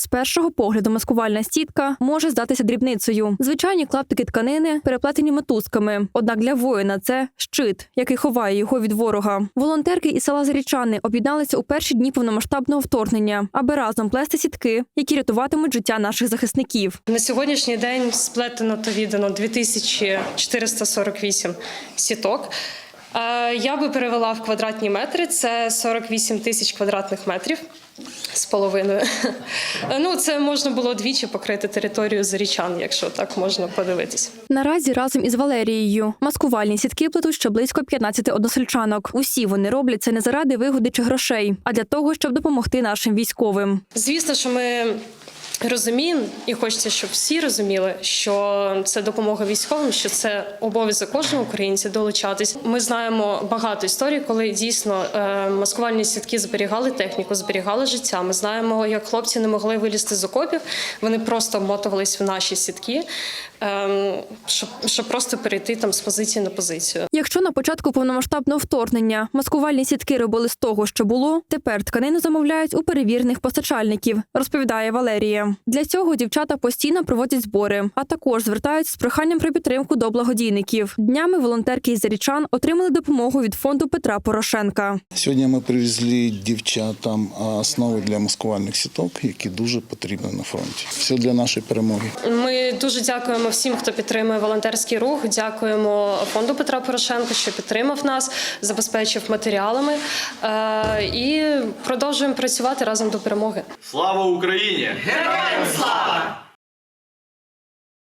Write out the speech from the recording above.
З першого погляду маскувальна сітка може здатися дрібницею. Звичайні клаптики тканини переплетені мотузками. Однак для воїна це щит, який ховає його від ворога. Волонтерки із села Зарічани об'єдналися у перші дні повномасштабного вторгнення, аби разом плести сітки, які рятуватимуть життя наших захисників. На сьогоднішній день сплетено та віддано 2448 сіток. Е, Я би перевела в квадратні метри. Це 48 тисяч квадратних метрів з половиною. Ну, це можна було двічі покрити територію зарічан, якщо так можна подивитись. Наразі разом із Валерією маскувальні сітки плетуть ще близько 15 односельчанок. Усі вони роблять це не заради вигоди чи грошей, а для того, щоб допомогти нашим військовим. Звісно, що ми розуміємо, і хочеться, щоб всі розуміли, що це допомога військовим, що це обов'язок кожного українця долучатись. Ми знаємо багато історій, коли дійсно е, маскувальні сітки зберігали техніку, зберігали життя. Ми знаємо, як хлопці не могли вилізти з окопів, вони просто вмотувались в наші сітки, е, щоб, щоб просто перейти там з позиції на позицію. Якщо на початку повномасштабного вторгнення маскувальні сітки робили з того, що було, тепер тканину замовляють у перевірених постачальників, розповідає Валерія. Для цього дівчата постійно проводять збори, а також звертаються з проханням про підтримку до благодійників. Днями волонтерки із Зарічан отримали допомогу від фонду Петра Порошенка. Сьогодні ми привезли дівчатам основи для маскувальних сіток, які дуже потрібні на фронті. Все для нашої перемоги. Ми дуже дякуємо всім, хто підтримує волонтерський рух. Дякуємо фонду Петра Порошенка, що підтримав нас, забезпечив матеріалами е, і продовжуємо працювати разом до перемоги. Слава Україні! Героям слава!